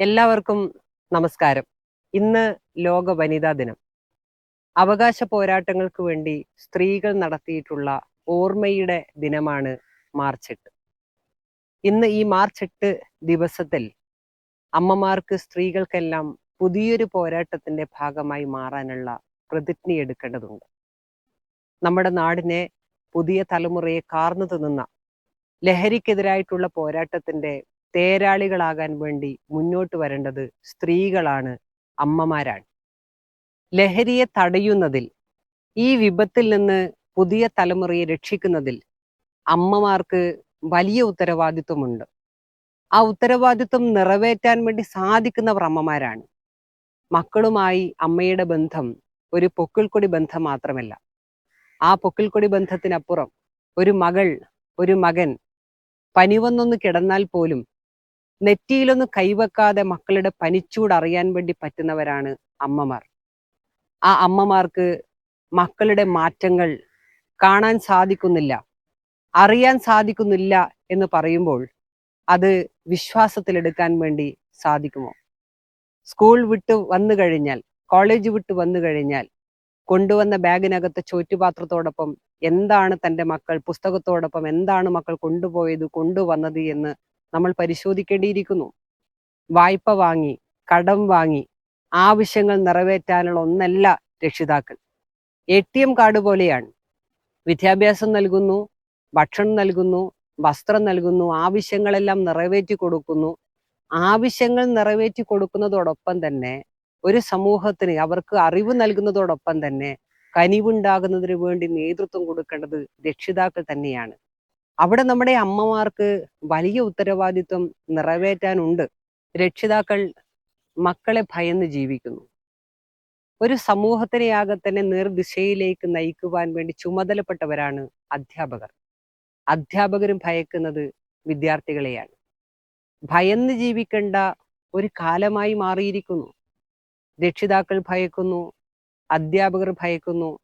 എല്ലാവർക്കും നമസ്കാരം. ഇന്ന് ലോക വനിതാ ദിനം. അവകാശ പോരാട്ടങ്ങൾക്ക് വേണ്ടി സ്ത്രീകൾ നടത്തിയിട്ടുള്ള ഓർമ്മയുടെ ദിനമാണ് മാർച്ച് എട്ട്. ഇന്ന് ഈ മാർച്ച് എട്ട് ദിവസത്തിൽ അമ്മമാർക്ക് സ്ത്രീകൾക്കെല്ലാം പുതിയൊരു പോരാട്ടത്തിന്റെ ഭാഗമായി മാറാനുള്ള പ്രതിജ്ഞ എടുക്കേണ്ടതുണ്ട്. നമ്മുടെ നാടിനെ പുതിയ തലമുറയെ കാർന്നു തിന്നുന്ന ലഹരിക്കെതിരായിട്ടുള്ള പോരാട്ടത്തിന്റെ തേരാളികളാകാൻ വേണ്ടി മുന്നോട്ട് വരേണ്ടത് സ്ത്രീകളാണ് അമ്മമാരാണ്. ലഹരിയെ തടയുന്നതിൽ ഈ വിപത്തിൽ നിന്ന് പുതിയ തലമുറയെ രക്ഷിക്കുന്നതിൽ അമ്മമാർക്ക് വലിയ ഉത്തരവാദിത്വമുണ്ട്. ആ ഉത്തരവാദിത്വം നിറവേറ്റാൻ വേണ്ടി സാധിക്കുന്നവർ അമ്മമാരാണ്. മക്കളുമായി അമ്മയുടെ ബന്ധം ഒരു പൊക്കിൾക്കൊടി ബന്ധം മാത്രമല്ല. ആ പൊക്കിൾക്കൊടി ബന്ധത്തിനപ്പുറം ഒരു മകൾ ഒരു മകൻ പനി വന്നൊന്ന് കിടന്നാൽ പോലും നെറ്റിയിലൊന്ന് കൈവെക്കാതെ മക്കളുടെ പനിച്ചൂട് അറിയാൻ വേണ്ടി പറ്റുന്നവരാണ് അമ്മമാർ. ആ അമ്മമാർക്ക് മക്കളുടെ മാറ്റങ്ങൾ കാണാൻ സാധിക്കുന്നില്ല അറിയാൻ സാധിക്കുന്നില്ല എന്ന് പറയുമ്പോൾ അത് വിശ്വാസത്തിലെടുക്കാൻ വേണ്ടി സാധിക്കുമോ? സ്കൂൾ വിട്ട് വന്നു കഴിഞ്ഞാൽ കോളേജ് വിട്ട് വന്നു കഴിഞ്ഞാൽ കൊണ്ടുവന്ന ബാഗിനകത്തെ ചോറ്റുപാത്രത്തോടൊപ്പം എന്താണ് തന്റെ മക്കൾ പുസ്തകത്തോടൊപ്പം എന്താണ് മക്കൾ കൊണ്ടുപോയത് കൊണ്ടുവന്നത് എന്ന് നമ്മൾ പരിശോധിക്കേണ്ടിയിരിക്കുന്നു. വായ്പ വാങ്ങി കടം വാങ്ങി ആവശ്യങ്ങൾ നിറവേറ്റാനുള്ള ഒന്നല്ല രക്ഷിതാക്കൾ. എ ടി എം കാർഡ് പോലെയാണ്. വിദ്യാഭ്യാസം നൽകുന്നു ഭക്ഷണം നൽകുന്നു വസ്ത്രം നൽകുന്നു ആവശ്യങ്ങളെല്ലാം നിറവേറ്റി കൊടുക്കുന്നു. ആവശ്യങ്ങൾ നിറവേറ്റി കൊടുക്കുന്നതോടൊപ്പം തന്നെ ഒരു സമൂഹത്തിന് അവർക്ക് അറിവ് നൽകുന്നതോടൊപ്പം തന്നെ കനിവുണ്ടാകുന്നതിന് വേണ്ടി നേതൃത്വം കൊടുക്കേണ്ടത് രക്ഷിതാക്കൾ തന്നെയാണ്. അവിടെ നമ്മുടെ അമ്മമാർക്ക് വലിയ ഉത്തരവാദിത്വം നിറവേറ്റാനുണ്ട്. രക്ഷിതാക്കൾ മക്കളെ ഭയന്ന് ജീവിക്കുന്നു. ഒരു സമൂഹത്തിനെയാകെ തന്നെ നിർദിശയിലേക്ക് നയിക്കുവാൻ വേണ്ടി ചുമതലപ്പെട്ടവരാണ് അധ്യാപകർ. അധ്യാപകരും ഭയക്കുന്നത് വിദ്യാർത്ഥികളെയാണ്. ഭയന്ന് ജീവിക്കേണ്ട ഒരു കാലമായി മാറിയിരിക്കുന്നു. രക്ഷിതാക്കൾ ഭയക്കുന്നു അധ്യാപകർ ഭയക്കുന്നു.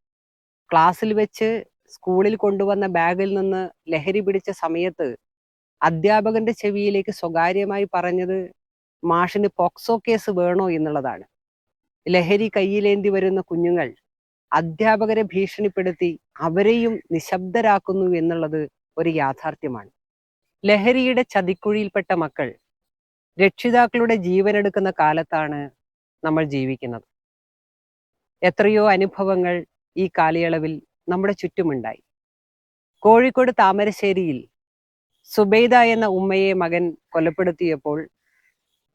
ക്ലാസ്സിൽ വെച്ച് സ്കൂളിൽ കൊണ്ടുവന്ന ബാഗിൽ നിന്ന് ലഹരി പിടിച്ച സമയത്ത് അധ്യാപകന്റെ ചെവിയിലേക്ക് സ്വകാര്യമായി പറഞ്ഞത് മാഷിന് പോക്സോ കേസ് വേണോ എന്നുള്ളതാണ്. ലഹരി കയ്യിലേന്തി വരുന്ന കുഞ്ഞുങ്ങൾ അധ്യാപകരെ ഭീഷണിപ്പെടുത്തി അവരെയും നിശബ്ദരാക്കുന്നു എന്നുള്ളത് ഒരു യാഥാർത്ഥ്യമാണ്. ലഹരിയുടെ ചതിക്കുഴിയിൽപ്പെട്ട മക്കൾ രക്ഷിതാക്കളുടെ ജീവനെടുക്കുന്ന കാലത്താണ് നമ്മൾ ജീവിക്കുന്നത്. എത്രയോ അനുഭവങ്ങൾ ഈ കാലയളവിൽ നമ്മുടെ ചുറ്റുമുണ്ടായി. കോഴിക്കോട് താമരശ്ശേരിയിൽ സുബൈദ എന്ന ഉമ്മയെ മകൻ കൊലപ്പെടുത്തിയപ്പോൾ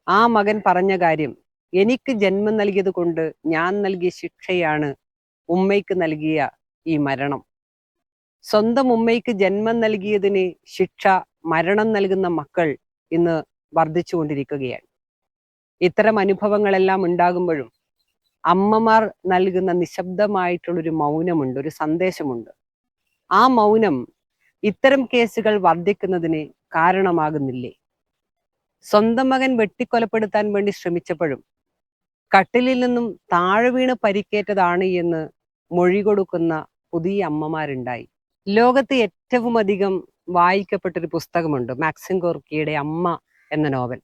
ആ മകൻ പറഞ്ഞ കാര്യം എനിക്ക് ജന്മം നൽകിയത് കൊണ്ട് ഞാൻ നൽകിയ ശിക്ഷയാണ് ഉമ്മയ്ക്ക് നൽകിയ ഈ മരണം. സ്വന്തം ഉമ്മയ്ക്ക് ജന്മം നൽകിയതിന് ശിക്ഷ മരണം നൽകുന്ന മക്കൾ ഇന്ന് വർദ്ധിച്ചുകൊണ്ടിരിക്കുകയാണ്. ഇത്തരം അനുഭവങ്ങളെല്ലാം ഉണ്ടാകുമ്പോഴും അമ്മമാർ നൽകുന്ന നിശബ്ദമായിട്ടുള്ളൊരു മൗനമുണ്ട് ഒരു സന്ദേശമുണ്ട്. ആ മൗനം ഇത്തരം കേസുകൾ വർദ്ധിക്കുന്നതിന് കാരണമാകുന്നില്ലേ? സ്വന്തം മകൻ വെട്ടിക്കൊലപ്പെടുത്താൻ വേണ്ടി ശ്രമിച്ചപ്പോഴും കട്ടിലിൽ നിന്നും താഴെ വീണ് പരിക്കേറ്റതാണ് എന്ന് മൊഴി കൊടുക്കുന്ന പുതിയ അമ്മമാരുണ്ടായി. ലോകത്ത് ഏറ്റവും അധികം വായിക്കപ്പെട്ടൊരു പുസ്തകമുണ്ട് മാക്സിം ഗോർക്കിയുടെ അമ്മ എന്ന നോവൽ.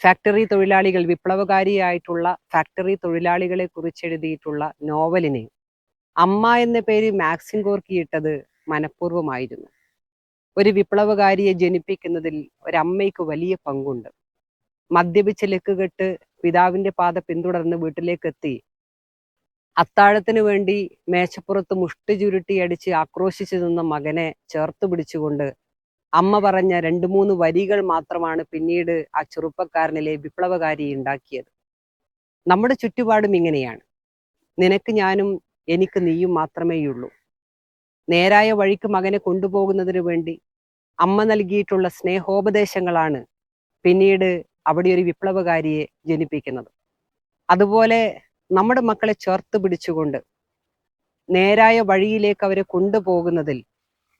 ഫാക്ടറി തൊഴിലാളികൾ വിപ്ലവകാരിയായിട്ടുള്ള ഫാക്ടറി തൊഴിലാളികളെ കുറിച്ച് എഴുതിയിട്ടുള്ള നോവലിനെ അമ്മ എന്ന പേര് മാക്സിൻ ഗോർക്കി ഇട്ടത് മനഃപൂർവമായിരുന്നു. ഒരു വിപ്ലവകാരിയെ ജനിപ്പിക്കുന്നതിൽ ഒരമ്മയ്ക്ക് വലിയ പങ്കുണ്ട്. മദ്യപിച്ച് ലക്കുകെട്ട് പിതാവിന്റെ പാത പിന്തുടർന്ന് വീട്ടിലേക്ക് എത്തി അത്താഴത്തിന് വേണ്ടി മേശപ്പുറത്ത് മുഷ്ടി ചുരുട്ടി അടിച്ച് ആക്രോശിച്ചു നിന്ന മകനെ ചേർത്ത് പിടിച്ചുകൊണ്ട് അമ്മ പറഞ്ഞ രണ്ട് മൂന്ന് വരികൾ മാത്രമാണ് പിന്നീട് ആ ചെറുപ്പക്കാരനിലെ വിപ്ലവകാരി ഉണ്ടാക്കിയത്. നമ്മുടെ ചുറ്റുപാടും ഇങ്ങനെയാണ്. നിനക്ക് ഞാനും എനിക്ക് നീയും മാത്രമേയുള്ളൂ. നേരായ വഴിക്ക് മകനെ കൊണ്ടുപോകുന്നതിന് വേണ്ടി അമ്മ നൽകിയിട്ടുള്ള സ്നേഹോപദേശങ്ങളാണ് പിന്നീട് അവിടെ ഒരു വിപ്ലവകാരിയെ ജനിപ്പിക്കുന്നത്. അതുപോലെ നമ്മുടെ മക്കളെ ചേർത്ത് പിടിച്ചുകൊണ്ട് നേരായ വഴിയിലേക്ക് അവരെ കൊണ്ടുപോകുന്നതിൽ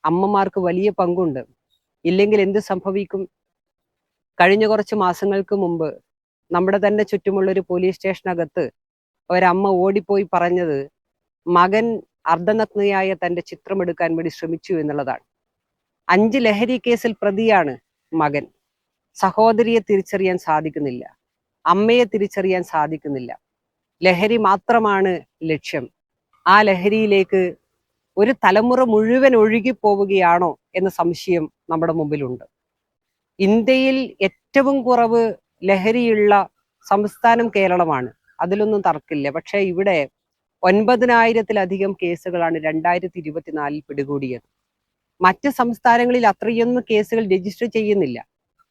അമ്മമാർക്ക് വലിയ പങ്കുണ്ട്. ഇല്ലെങ്കിൽ എന്ത് സംഭവിക്കും? കഴിഞ്ഞ കുറച്ച് മാസങ്ങൾക്ക് മുമ്പ് നമ്മുടെ തന്നെ ചുറ്റുമുള്ള ഒരു പോലീസ് സ്റ്റേഷനകത്ത് ഒരമ്മ ഓടിപ്പോയി പറഞ്ഞത് മകൻ അർദ്ധനഗ്നയായ തന്റെ ചിത്രം എടുക്കാൻ വേണ്ടി ശ്രമിച്ചു എന്നുള്ളതാണ്. അഞ്ച് ലഹരി കേസിൽ പ്രതിയാണ് മകൻ. സഹോദരിയെ തിരിച്ചറിയാൻ സാധിക്കുന്നില്ല. അമ്മയെ തിരിച്ചറിയാൻ സാധിക്കുന്നില്ല. ലഹരി മാത്രമാണ് ലക്ഷ്യം. ആ ലഹരിയിലേക്ക് ഒരു തലമുറ മുഴുവൻ ഒഴുകി പോവുകയാണോ എന്ന സംശയം നമ്മുടെ മുമ്പിലുണ്ട്. ഇന്ത്യയിൽ ഏറ്റവും കുറവ് ലഹരിയുള്ള സംസ്ഥാനം കേരളമാണ്. അതിലൊന്നും തർക്കില്ല പക്ഷേ ഇവിടെ ഒൻപതിനായിരത്തിലധികം കേസുകളാണ് രണ്ടായിരത്തി ഇരുപത്തിനാലിൽ പിടികൂടിയത്. മറ്റ് സംസ്ഥാനങ്ങളിൽ അത്രയൊന്നും കേസുകൾ രജിസ്റ്റർ ചെയ്യുന്നില്ല.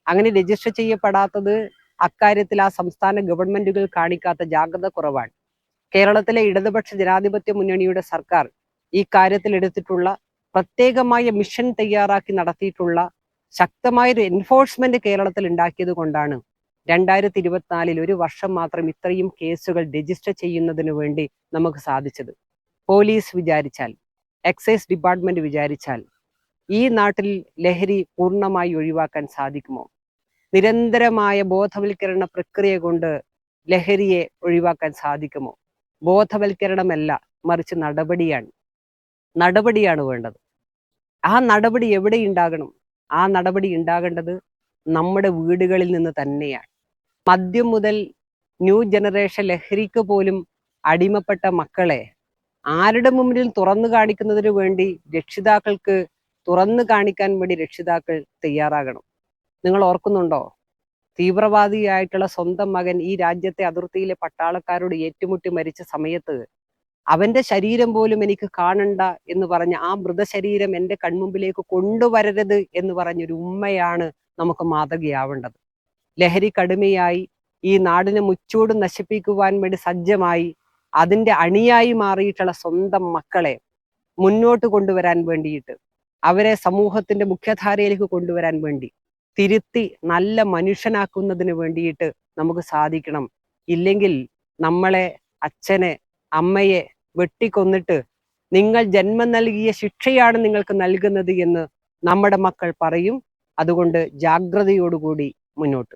അങ്ങനെ രജിസ്റ്റർ ചെയ്യപ്പെടാത്തത് അക്കാര്യത്തിൽ ആ സംസ്ഥാന ഗവൺമെന്റുകൾ കാണിക്കാത്ത ജാഗ്രത കുറവാണ്. കേരളത്തിലെ ഇടതുപക്ഷ ജനാധിപത്യ മുന്നണിയുടെ സർക്കാർ ഈ കാര്യത്തിൽ എടുത്തിട്ടുള്ള പ്രത്യേകമായ മിഷൻ തയ്യാറാക്കി നടത്തിയിട്ടുള്ള ശക്തമായൊരു എൻഫോഴ്സ്മെന്റ് കേരളത്തിൽ ഉണ്ടാക്കിയത് കൊണ്ടാണ് രണ്ടായിരത്തി ഇരുപത്തിനാലിൽ ഒരു വർഷം മാത്രം ഇത്രയും കേസുകൾ രജിസ്റ്റർ ചെയ്യുന്നതിന് വേണ്ടി നമുക്ക് സാധിച്ചത്. പോലീസ് വിചാരിച്ചാൽ എക്സൈസ് ഡിപ്പാർട്ട്മെന്റ് വിചാരിച്ചാൽ ഈ നാട്ടിൽ ലഹരി പൂർണമായി ഒഴിവാക്കാൻ സാധിക്കുമോ? നിരന്തരമായ ബോധവൽക്കരണ പ്രക്രിയ കൊണ്ട് ലഹരിയെ ഒഴിവാക്കാൻ സാധിക്കുമോ? ബോധവൽക്കരണമല്ല മറിച്ച് നടപടിയാണ്. നടപടിയാണ് വേണ്ടത്. ആ നടപടി എവിടെ ഉണ്ടാകണം ആ നടപടി ഉണ്ടാകേണ്ടത് നമ്മുടെ വീടുകളിൽ നിന്ന് തന്നെയാണ്. മദ്യം മുതൽ ന്യൂ ജനറേഷൻ ലഹരിക്ക് പോലും അടിമപ്പെട്ട മക്കളെ ആരുടെ മുമ്പിൽ തുറന്നു കാണിക്കുന്നതിന് വേണ്ടി രക്ഷിതാക്കൾക്ക് തുറന്നു കാണിക്കാൻ വേണ്ടി രക്ഷിതാക്കൾ തയ്യാറാകണം. നിങ്ങൾ ഓർക്കുന്നുണ്ടോ? തീവ്രവാദിയായിട്ടുള്ള സ്വന്തം മകൻ ഈ രാജ്യത്തെ അതിർത്തിയിലെ പട്ടാളക്കാരോട് ഏറ്റുമുട്ടി മരിച്ച സമയത്ത് അവന്റെ ശരീരം പോലും എനിക്ക് കാണണ്ട എന്ന് പറഞ്ഞ ആ മൃതശരീരം എന്റെ കൺമുമ്പിലേക്ക് കൊണ്ടുവരരുത് എന്ന് പറഞ്ഞൊരു ഉമ്മയാണ് നമുക്ക് മാതൃകയാവേണ്ടത്. ലഹരി കടുമയായി ഈ നാടിനെ മുച്ചൂട് നശിപ്പിക്കുവാൻ വേണ്ടി സജ്ജമായി അതിന്റെ അണിയായി മാറിയിട്ടുള്ള സ്വന്തം മക്കളെ മുന്നോട്ട് കൊണ്ടുവരാൻ വേണ്ടിയിട്ട് അവരെ സമൂഹത്തിന്റെ മുഖ്യധാരയിലേക്ക് കൊണ്ടുവരാൻ വേണ്ടി തിരുത്തി നല്ല മനുഷ്യനാക്കുന്നതിന് വേണ്ടിയിട്ട് നമുക്ക് സാധിക്കണം. ഇല്ലെങ്കിൽ നമ്മളെ അച്ഛനെ അമ്മയെ വെട്ടിക്കൊന്നിട്ട് നിങ്ങൾ ജന്മം നൽകിയ ശിക്ഷയാണ് നിങ്ങൾക്ക് നൽകുന്നത് എന്ന് നമ്മുടെ മക്കൾ പറയും. അതുകൊണ്ട് ജാഗ്രതയോടുകൂടി മുന്നോട്ട്.